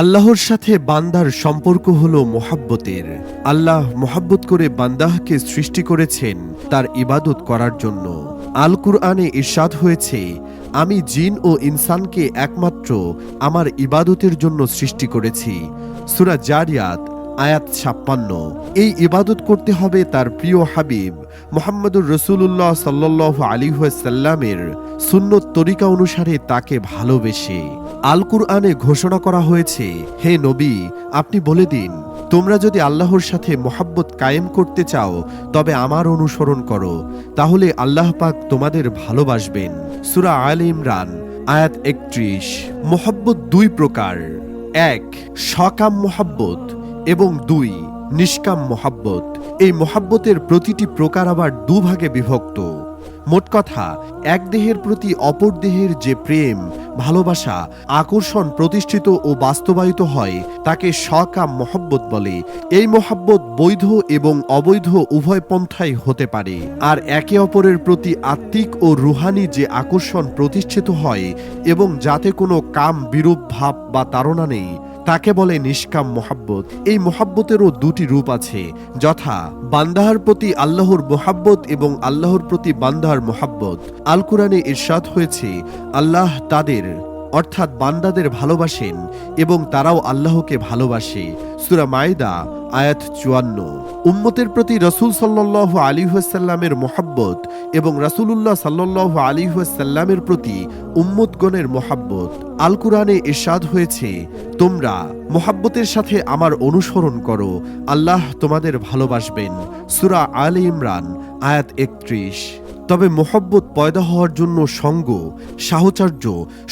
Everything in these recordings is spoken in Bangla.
আল্লাহর সাথে বান্দার সম্পর্ক হলো মোহাব্বতের। আল্লাহ মোহাব্বত করে বান্দাহকে সৃষ্টি করেছেন তার ইবাদত করার জন্য। আল কুরআনে ইরশাদ হয়েছে, আমি জিন ও ইনসানকে একমাত্র আমার ইবাদতের জন্য সৃষ্টি করেছি। সুরা জারিয়াত, আয়াত ছাপ্পান্ন। এই ইবাদত করতে হবে তার প্রিয় হাবিব মোহাম্মদুর রসুল্লাহ সাল্লাহ আলিহাসাল্লামের সুন্নত তরিকা অনুসারে তাকে ভালোবেসে। আল কুরআনে ঘোষণা করা হয়েছে, হে নবী, আপনি বলে দিন, তোমরা যদি আল্লাহর সাথে মোহাব্বত কায়েম করতে চাও, তবে আমার অনুসরণ করো, তাহলে আল্লাহ পাক তোমাদের ভালোবাসবেন। সুরা আল ইমরান, আয়াত একত্রিশ, মোহাব্বত দুই প্রকার। এক, সকাম মোহাব্বত এবং দুই, নিষ্কাম মোহাব্বত। এই মোহাব্বতের প্রতিটি প্রকার আবার দুভাগে বিভক্ত। মোট কথা, এক দেহের প্রতি অপর দেহের যে প্রেম, ভালোবাসা, আকর্ষণ প্রতিষ্ঠিত ও বাস্তবায়িত হয়, তাকে সকাম মহব্বত বলে। এই মহাব্বত বৈধ এবং অবৈধ উভয় পন্থাই হতে পারে। আর একে অপরের প্রতি আত্মিক ও রুহানি যে আকর্ষণ প্রতিষ্ঠিত হয় এবং যাতে কোনো কাম, বিরূপ ভাব বা তাড়না নেই তাকে বলে নিষ্কাম মোহাব্বত। এই মোহাব্বতেরও দুটি রূপ আছে, যথা বান্দাহার প্রতি আল্লাহর মোহাব্বত এবং আল্লাহর প্রতি বান্দাহার মোহাব্বত। আল কোরআনে ইরশাদ হয়েছে, আল্লাহ তাদের অর্থাৎ বান্দাদের ভালোবাসেন এবং তারাও আল্লাহকে ভালোবাসে। সুরা মায়দা, আয়াত চুয়ান্ন। উম্মতের প্রতি রসুল সাল্লাহ আলিহাসাল্লামের মোহাব্বত এবং রাসুলুল্লাহ সাল্লাহ আলিহাসাল্লামের প্রতি উম্মতগণের মোহাব্বত। আল কুরআনে এরশাদ হয়েছে, তোমরা মোহাব্বতের সাথে আমার অনুসরণ করো, আল্লাহ তোমাদের ভালোবাসবেন। সুরা আল ইমরান, আয়াত একত্রিশ। তবে মোহব্বত পয়দা হওয়ার জন্য সঙ্গ, সাহচর্য,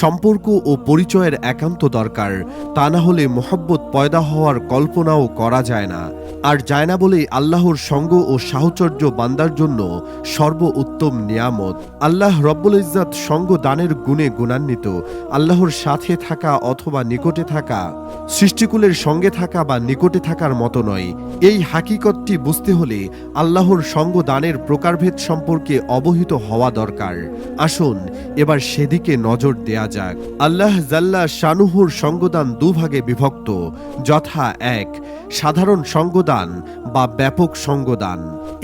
সম্পর্ক ও পরিচয়ের একান্ত দরকার। তা না হলে মোহব্বত পয়দা হওয়ার কল্পনাও করা যায় না। আর যায় না বলেই আল্লাহর সঙ্গ ও সাহচর্য বান্দার জন্য সর্ব উত্তম নিয়ামত। আল্লাহ রব্বুল ইজ্জাত সঙ্গ দানের গুণে গুণান্বিত। আল্লাহর সাথে থাকা অথবা নিকটে থাকা, সৃষ্টিকুলের সঙ্গে থাকা বা নিকটে থাকার মতো নয়। এই হাকিকতটি বুঝতে হলে আল্লাহর সঙ্গ দানের প্রকারভেদ সম্পর্কে অবহিত হওয়া দরকার। আসুন, এবার সেদিকে নজর দেয়া যাক। আল্লাহ জাল্লা শানুহুর সঙ্গদান দুভাগে বিভক্ত। যথা এক, সাধারণ সঙ্গদান বা ব্যাপক সঙ্গদান।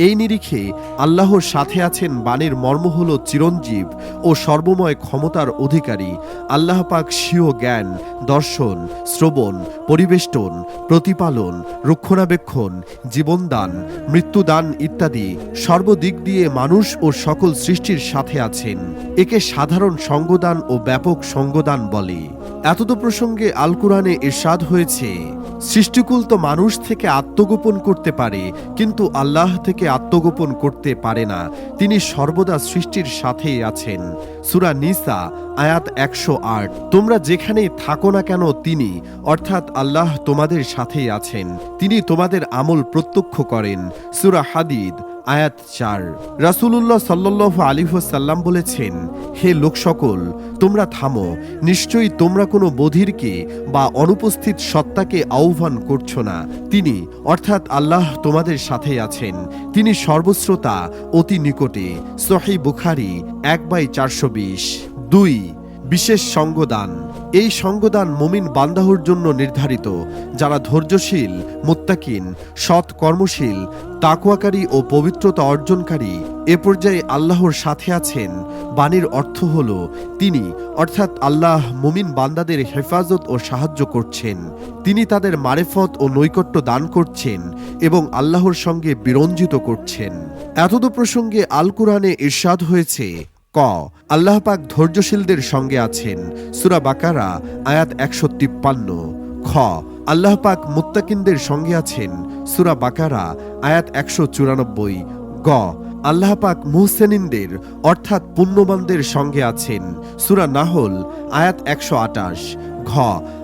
এই নিরিখে আল্লাহর সাথে আছেন বাণীর মর্ম হল চিরঞ্জীব ও সর্বময় ক্ষমতার অধিকারী। আল্লাহ পাক স্বীয় জ্ঞান, দর্শন, শ্রবণ, পরিবেষ্টন, প্রতিপালন, রক্ষণাবেক্ষণ, জীবনদান, মৃত্যুদান ইত্যাদি সর্বদিক দিয়ে মানুষ ও সকল সৃষ্টির সাথে আছেন। একে সাধারণ সঙ্গদান ও ব্যাপক সঙ্গদান বলে। এতদ প্রসঙ্গে আল কোরআনে ইরশাদ হয়েছে, সৃষ্টিকুল তো মানুষ থেকে আত্মগোপন করতে পারে, কিন্তু আল্লাহ থেকে আত্মগোপন করতে পারে না। তিনি সর্বদা সৃষ্টির সাথেই আছেন। সুরা নিসা, আয়াত একশো আট। তোমরা যেখানেই থাকো না কেন তিনি, অর্থাৎ আল্লাহ তোমাদের সাথেই আছেন। তিনি তোমাদের আমল প্রত্যক্ষ করেন। সুরা হাদিদ আয়াত চার। রাসুলুল্লাহ সাল্লাহ আলিহাসাল্লাম বলেছেন, হে লোক সকল তোমরা থামো। নিশ্চয়ই তোমরা কোনো বধিরকে বা অনুপস্থিত সত্তাকে আহ্বান করছ না। তিনি, অর্থাৎ আল্লাহ তোমাদের সাথে আছেন। তিনি সর্বশ্রোতা, অতি নিকটে। সহি বুখারি এক বাই চারশো বিশ। দুই, বিশেষ সঙ্গদান। এই সঙ্গদান মুমিন বান্দাহুর জন্য নির্ধারিত, যারা ধৈর্যশীল, মুত্তাকিন, সৎ কর্মশীল তাকুয়াকারী ও পবিত্রতা অর্জনকারী, এ পর্যায়ে আল্লাহর সাথে আছেন। বাণীর অর্থ হল, তিনি, অর্থাৎ আল্লাহ মুমিন বান্দাদের হেফাজত ও সাহায্য করছেন। তিনি তাদের মারেফত ও নৈকট্য দান করছেন এবং আল্লাহর সঙ্গে বিরঞ্জিত করছেন। এতদ প্রসঙ্গে আল কুরআনে ইরশাদ হয়েছে ক। আল্লাহ পাক ধৈর্যশীলদের সঙ্গে আছেন। সুরা বাকারা, আয়াত একশো তিপ্পান্ন। খ। আল্লাহ পাক মুত্তাকিনদের সঙ্গে আছেন। সুরা বাকারা, আয়াত একশো চুরানব্বই। গ। আল্লাহ পাক মুহসেনিনদের, অর্থাৎ পুণ্যবানদের সঙ্গে আছেন। সুরা নাহল, আয়াত একশো আটাশ। ঘ।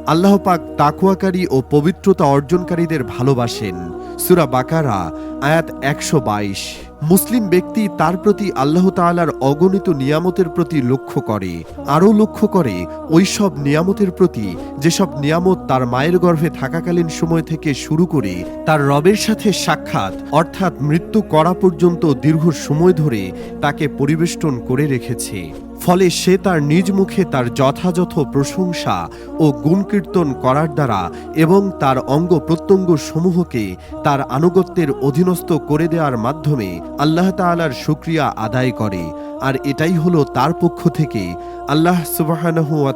আল্লাহ পাক তাকুয়াকারী ও পবিত্রতা অর্জনকারীদের ভালোবাসেন। সুরা বাকারা, আয়াত একশো বাইশ। মুসলিম ব্যক্তি তার প্রতি আল্লাহ তালার অগণিত নিয়ামতের প্রতি লক্ষ্য করে, আরও লক্ষ্য করে ওইসব নিয়ামতের প্রতি যেসব নিয়ামত তার মায়ের গর্ভে থাকাকালীন সময় থেকে শুরু করে তার রবের সাথে সাক্ষাৎ, অর্থাৎ মৃত্যু করা পর্যন্ত দীর্ঘ সময় ধরে তাকে পরিবেষ্টন করে রেখেছে। ফলে সে তার নিজ মুখে তার যথাযথ প্রশংসা ও গুণকীর্তন করার দ্বারা এবং তার অঙ্গ প্রত্যঙ্গ সমূহকে তার আনুগত্যের অধীনস্থ করে দেওয়ার মাধ্যমে আল্লাহ তালার সুক্রিয়া আদায় করে। আর এটাই হলো তার পক্ষ থেকে আল্লাহ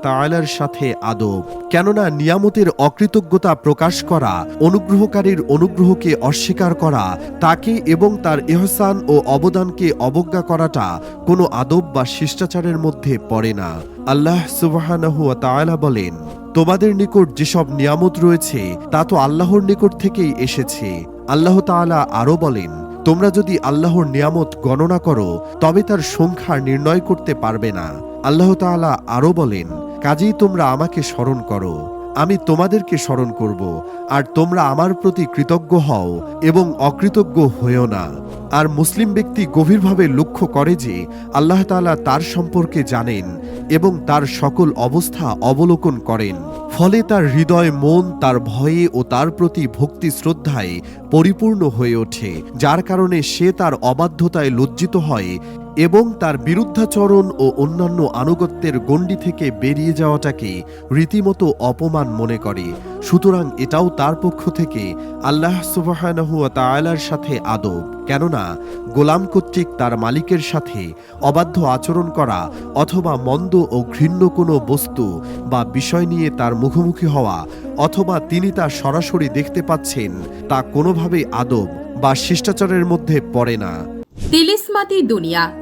তাআলার সাথে আদব। কেননা নিয়ামতের অকৃতজ্ঞতা প্রকাশ করা, অনুগ্রহকারীর অনুগ্রহকে অস্বীকার করা, তাকে এবং তার এহসান ও অবদানকে অবজ্ঞা করাটা কোনো আদব বা শিষ্টাচারের মধ্যে পড়ে না। আল্লাহ সুবাহানহু তাআলা বলেন, তোমাদের নিকট যেসব নিয়ামত রয়েছে, তা তো আল্লাহর নিকট থেকেই এসেছে। আল্লাহ তাআলা আরও বলেন তোমরা যদি আল্লাহর নিয়ামত গণনা করো, তবে তার সংখ্যা নির্ণয় করতে পারবে না। আল্লাহ তাআলা আরও বলেন, কাজেই তোমরা আমাকে স্মরণ করো। আমি তোমাদেরকে স্মরণ করব, আর তোমরা আমার প্রতি কৃতজ্ঞ হও এবং অকৃতজ্ঞ হয়েও না। আর মুসলিম ব্যক্তি গভীরভাবে লক্ষ্য করে যে আল্লাহ তাআলা তার সম্পর্কে জানেন এবং তার সকল অবস্থা অবলোকন করেন। ফলে তার হৃদয় মন, তার ভয়ে ও তার প্রতি ভক্তি শ্রদ্ধায় পরিপূর্ণ হয়ে ওঠে, যার কারণে সে তার অবাধ্যতায় লজ্জিত হয় এবং তার বিরুদ্ধাচরণ ও অন্যান্য আনুগত্যের গণ্ডি থেকে বেরিয়ে যাওয়াটাকে রীতিমতো অপমান মনে করে। সুতরাং এটাও তার পক্ষ থেকে আল্লাহ সুবাহানহু তাআলার সাথে আদব। কেননা, গোলাম কর্তৃক তার মালিকের সাথে অবাধ্য আচরণ করা অথবা মন্দ ও ঘৃণ্য কোনো বস্তু বা বিষয় নিয়ে তার মুখোমুখি হওয়া অথবা তিনি তা সরাসরি দেখতে পাচ্ছেন, তা কোনোভাবেই আদব বা শিষ্টাচারের মধ্যে পড়ে না। তিলিসমাতি দুনিয়া।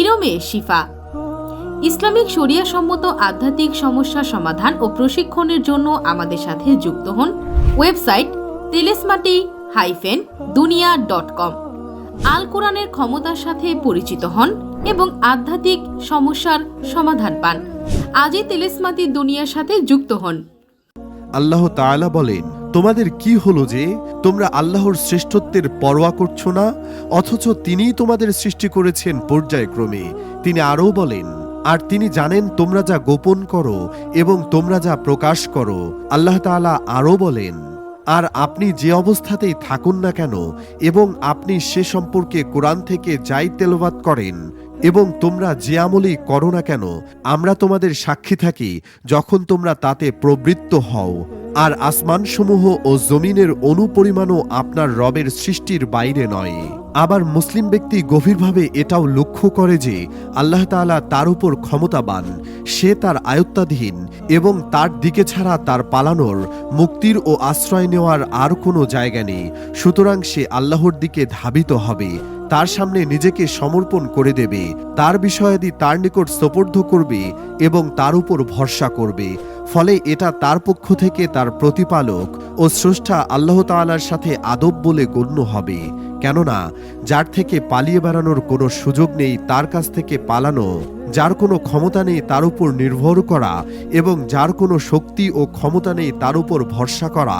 ইরমে শিফা। ইসলামিক শরিয়া সম্মত আধ্যাত্মিক সমস্যা সমাধান ও প্রশিক্ষণের জন্য আমাদের সাথে যুক্ত হন ওয়েবসাইট তেলেসমাটি হাইফেন দুনিয়া ডট কম। আল কোরআনের ক্ষমতার সাথে পরিচিত হন এবং আধ্যাত্মিক সমস্যার সমাধান পান। আজই তেলেসমাতি দুনিয়ার সাথে যুক্ত হন। আল্লাহ তাআলা বলেন তোমাদের কি হলো যে তোমরা আল্লাহর শ্রেষ্ঠত্বের পরোয়া করছ না? অথচ তিনিই তোমাদের সৃষ্টি করেছেন পর্যায়ক্রমে। তিনি আরও বলেন, আর তিনি জানেন তোমরা যা গোপন করো এবং তোমরা যা প্রকাশ করো। আল্লাহ তাআলা আরও বলেন, আর আপনি যে অবস্থাতেই থাকুন না কেন এবং আপনি সে সম্পর্কে কোরআন থেকে যাই তেলবাদ করেন এবং তোমরা যে আমলেই করো না কেন, আমরা তোমাদের সাক্ষী থাকি যখন তোমরা তাতে প্রবৃত্ত হও। আর আসমানসমূহ ও জমিনের অনুপরিমাণও আপনার রবের সৃষ্টির বাইরে নয়। আবার মুসলিম ব্যক্তি গভীরভাবে এটাও লক্ষ্য করে যে আল্লাহ তাআলা তার উপর ক্ষমতাবান, সে তার আয়ত্তাধীন এবং তার দিকে ছাড়া তার পালানোর, মুক্তির ও আশ্রয় নেওয়ার আর কোনো জায়গা নেই। সুতরাং সে আল্লাহর দিকে ধাবিত হবে। তার সামনে নিজেকে সমর্পণ করে দেবে, তার বিষয়াদি তার নিকট সোপর্দ করবে এবং তার উপর ভরসা করবে। ফলে এটা তার পক্ষ থেকে তার প্রতিপালক ও স্রষ্টা আল্লাহ তাআলার সাথে আদব বলে গণ্য হবে। কেননা, যার থেকে পালিয়ে বেড়ানোর কোনো সুযোগ নেই তার কাছ থেকে পালানো, যার কোনো ক্ষমতা নেই তার উপর নির্ভর করা এবং যার কোনো শক্তি ও ক্ষমতা নেই তার উপর ভরসা করা।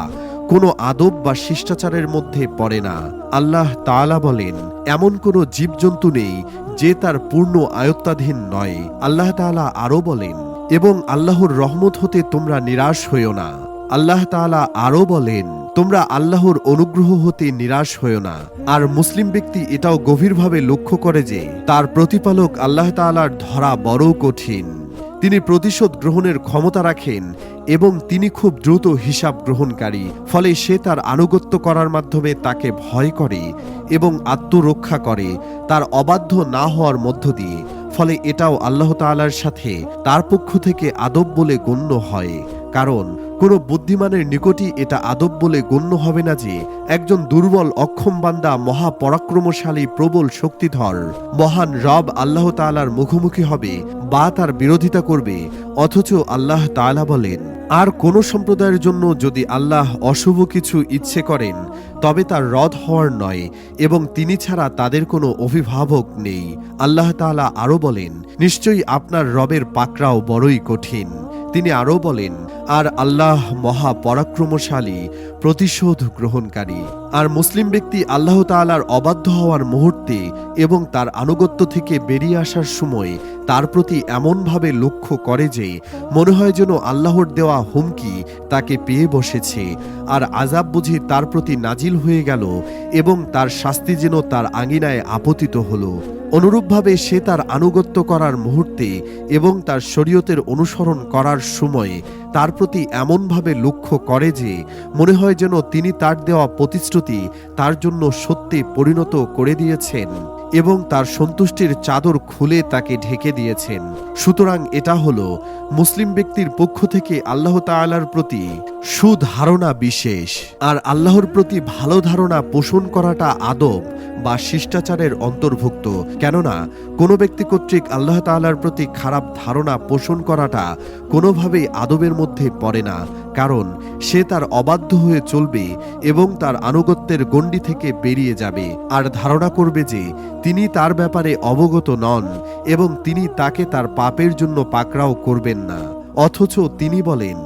কোনো আদব বা শিষ্টাচারের মধ্যে পড়ে না। আল্লাহ তাআলা বলেন, এমন কোনো জীবজন্তু নেই যে তার পূর্ণ আয়ত্তাধীন নয়। আল্লাহ তাআলা আরও বলেন, এবং আল্লাহর রহমত হতে তোমরা নিরাশ হইও না। আল্লাহ তাআলা আরও বলেন, তোমরা আল্লাহর অনুগ্রহ হতে নিরাশ হইও না। আর মুসলিম ব্যক্তি এটাও গভীরভাবে লক্ষ্য করে যে, তার প্রতিপালক আল্লাহ তাআলার ধরা বড় কঠিন। তিনি প্রতিশোধ গ্রহণের ক্ষমতা রাখেন এবং তিনি খুব দ্রুত হিসাব গ্রহণকারী, ফলে সে তার আনুগত্য করার মাধ্যমে তাকে ভয় করে এবং আত্মরক্ষা করে, তার অবাধ্য না হওয়ার মধ্য দিয়ে, ফলে এটাও আল্লাহ তালার সাথে তার পক্ষ থেকে আদব বলে গণ্য হয়। কারণ, কোনো বুদ্ধিমানের নিকটই এটা আদব বলে গণ্য হবে না যে, একজন দুর্বল, অক্ষম বান্দা মহাপরাক্রমশালী, প্রবল শক্তিধর, মহান রব আল্লাহ তাআলার মুখোমুখি হবে, বা তার বিরোধিতা করবে, অথচ আল্লাহ তাআলা বলেন, আর কোন সম্প্রদায়ের জন্য যদি আল্লাহ অশুভ কিছু ইচ্ছে করেন, তবে তার রদ হওয়ার নয়, এবং তিনি ছাড়া তাদের কোনো অভিভাবক নেই। আল্লাহ তাআলা আরও বলেন, নিশ্চয়ই আপনার রবের পাকড়াও বড়ই কঠিন। তিনি আরও বলেন আর আল্লাহ মহা পরাক্রমশালী প্রতিশোধ গ্রহণকারী। আর মুসলিম ব্যক্তি আল্লাহ তাআলার অবাধ্য হওয়ার মুহূর্তে এবং তার আনুগত্য থেকে বেরিয়ে আসার সময় তার প্রতি এমনভাবে লক্ষ্য করে যে মনে হয় যেন আল্লাহর দেওয়া হুমকি তাকে পেয়ে বসেছে, আর আজাব বুঝি তার প্রতি নাজিল হয়ে গেল এবং তার শাস্তি যেন তার আঙিনায় আপতিত হলো। অনুরূপভাবে সে তার আনুগত্য করার মুহূর্তে এবং তার শরীয়তের অনুসরণ করার সময় তার প্রতি এমনভাবে লক্ষ্য করে যে মনে হয় যেন তিনি তার দেওয়া প্রতিশ্রুতি তার জন্য সত্যি পরিণত করে দিয়েছেন এবং তার সন্তুষ্টির চাদর খুলে তাকে ঢেকে দিয়েছেন। সুতরাং এটা হলো মুসলিম ব্যক্তির পক্ষ থেকে আল্লাহ তালার প্রতি সুধারণা বিশেষ। আর আল্লাহর প্রতি ভালো ধারণা পোষণ করাটা আদব বা শিষ্টাচারের অন্তর্ভুক্ত। কেননা, কোনো ব্যক্তি কর্তৃক আল্লাহ তাআলার প্রতি খারাপ ধারণা পোষণ করাটা কোনোভাবেই আদবের মধ্যে পড়ে না। কারণ, সে তার অবাধ্য হয়ে চলবে এবং তার আনুগত্যের গণ্ডি থেকে বেরিয়ে যাবে। আর ধারণা করবে যে, তিনি তার ব্যাপারে অবগত নন এবং তিনি তাকে তার পাপের জন্য পাকড়াও করবেন না। অথচ তিনি বলেন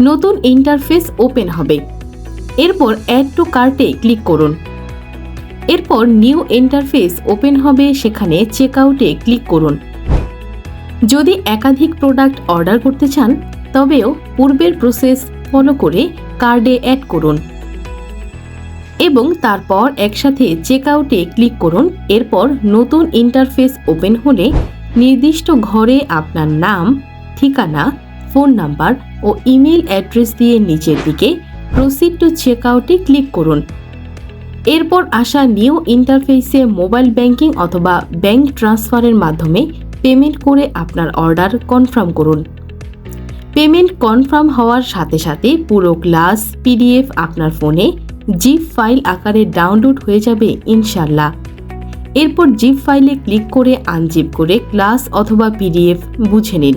নতুন ইন্টারফেস ওপেন হবে। এরপর অ্যাড টু কার্টে ক্লিক করুন। এরপর নিউ ইন্টারফেস ওপেন হবে, সেখানে চেক আউটে ক্লিক করুন। যদি একাধিক প্রোডাক্ট অর্ডার করতে চান, তবেও পূর্বের প্রসেস ফলো করে কার্ডে অ্যাড করুন। এবং তারপর একসাথে চেক আউটে ক্লিক করুন। এরপর নতুন ইন্টারফেস ওপেন হলে নির্দিষ্ট ঘরে আপনার নাম, ঠিকানা ফোন নাম্বার ও ইমেল অ্যাড্রেস দিয়ে নিচের দিকে প্রসিড টু চেক আউটে ক্লিক করুন। এরপর আসা নিউ ইন্টারফেসে মোবাইল ব্যাংকিং অথবা ব্যাংক ট্রান্সফারের মাধ্যমে পেমেন্ট করে আপনার অর্ডার কনফার্ম করুন। পেমেন্ট কনফার্ম হওয়ার সাথে সাথে পুরো ক্লাস পিডিএফ আপনার ফোনে জিপ ফাইল আকারে ডাউনলোড হয়ে যাবে ইনশাল্লাহ এরপর জিপ ফাইলে ক্লিক করে আনজিপ করে ক্লাস অথবা পিডিএফ বুঝে নিন।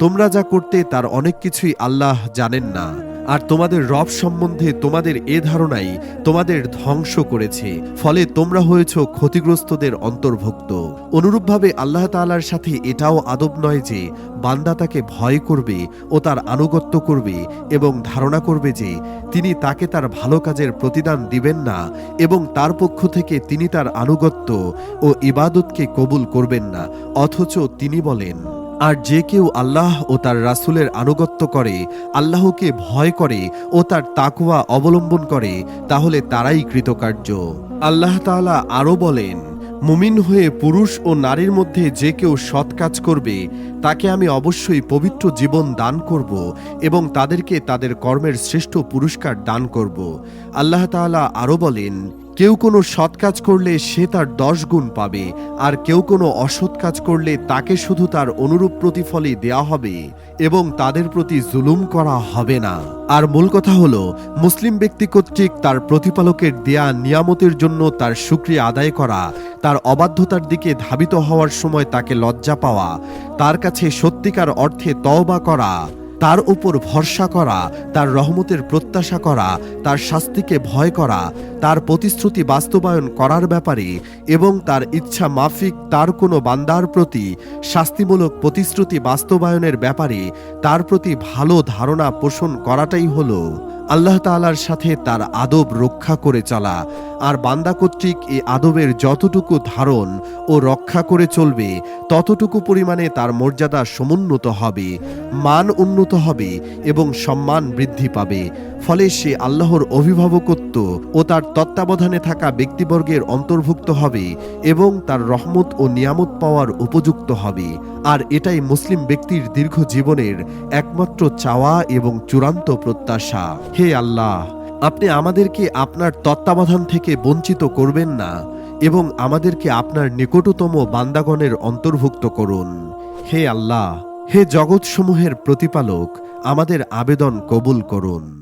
তোমরা যা করতে তার অনেক কিছুই আল্লাহ জানেন না। আর তোমাদের রব সম্বন্ধে তোমাদের এ ধারণাই তোমাদের ধ্বংস করেছে। ফলে তোমরা হয়েছ ক্ষতিগ্রস্তদের অন্তর্ভুক্ত। অনুরূপভাবে আল্লাহ তাআলার সাথে এটাও আদব নয় যে, বান্দা তাকে ভয় করবে ও তার আনুগত্য করবে এবং ধারণা করবে যে, তিনি তাকে তার ভালো কাজের প্রতিদান দিবেন না এবং তার পক্ষ থেকে তিনি তার আনুগত্য ও ইবাদতকে কবুল করবেন না, অথচ তিনি বলেন আর যে কেউ আল্লাহ ও তার রাসূলের আনুগত্য করে, আল্লাহকে ভয় করে ও তার তাকওয়া অবলম্বন করে, তাহলে তারাই কৃতকার্য। আল্লাহ তাআলা আরও বলেন, মুমিন হয়ে পুরুষ ও নারীর মধ্যে যে কেউ সৎ কাজ করবে, তাকে আমি অবশ্যই পবিত্র জীবন দান করব এবং তাদেরকে তাদের কর্মের শ্রেষ্ঠ পুরস্কার দান করব। আল্লাহ তাআলা আরও বলেন কেউ কোনো সৎ কাজ করলে সে তার দশ গুণ পাবে, আর কেউ কোনো অসৎ কাজ করলে তাকে শুধু তার অনুরূপ প্রতিফলই দেয়া হবে এবং তাদের প্রতি জুলুম করা হবে না। আর মূল কথা হলো, মুসলিম ব্যক্তি কর্তৃক তার প্রতিপালকের দেয়া নিয়ামতের জন্য তার সুক্রিয়া আদায় করা, তার অবাধ্যতার দিকে ধাবিত হওয়ার সময় তাকে লজ্জা পাওয়া, তার কাছে সত্যিকার অর্থে তওবা করা তার উপর ভরসা করা, তার রহমতের প্রত্যাশা করা, তার শাস্তিকে ভয় করা, তার প্রতিশ্রুতি বাস্তবায়ন করার ব্যাপারে এবং তার ইচ্ছা মাফিক তার কোনো বান্দার প্রতি শাস্তিমূলক প্রতিশ্রুতি বাস্তবায়নের ব্যাপারে তার প্রতি ভালো ধারণা পোষণ করাটাই হলো। আল্লাহ তাআলার সাথে তার আদব রক্ষা করে চলা, আর বান্দা কর্তৃক এই আদবের যতটুকু ধারণ ও রক্ষা করে চলবে, ততটুকু পরিমাণে তার মর্যাদা সমুন্নত হবে, মান উন্নত হবে এবং সম্মান বৃদ্ধি পাবে। ফলে সে আল্লাহর অভিভাবকত্ব ও তার তত্ত্বাবধানে থাকা ব্যক্তিবর্গের অন্তর্ভুক্ত হবে এবং তার রহমত ও নিয়ামত পাওয়ার উপযুক্ত হবে। আর এটাই মুসলিম ব্যক্তির দীর্ঘ জীবনের একমাত্র চাওয়া এবং চূড়ান্ত প্রত্যাশা। হে আল্লাহ, আপনি আমাদেরকে আপনার তত্ত্বাবধান থেকে বঞ্চিত করবেন না এবং আমাদেরকে আপনার নিকটতম বান্দাগণের অন্তর্ভুক্ত করুন। হে আল্লাহ, হে জগৎসমূহের প্রতিপালক, আমাদের আবেদন কবুল করুন।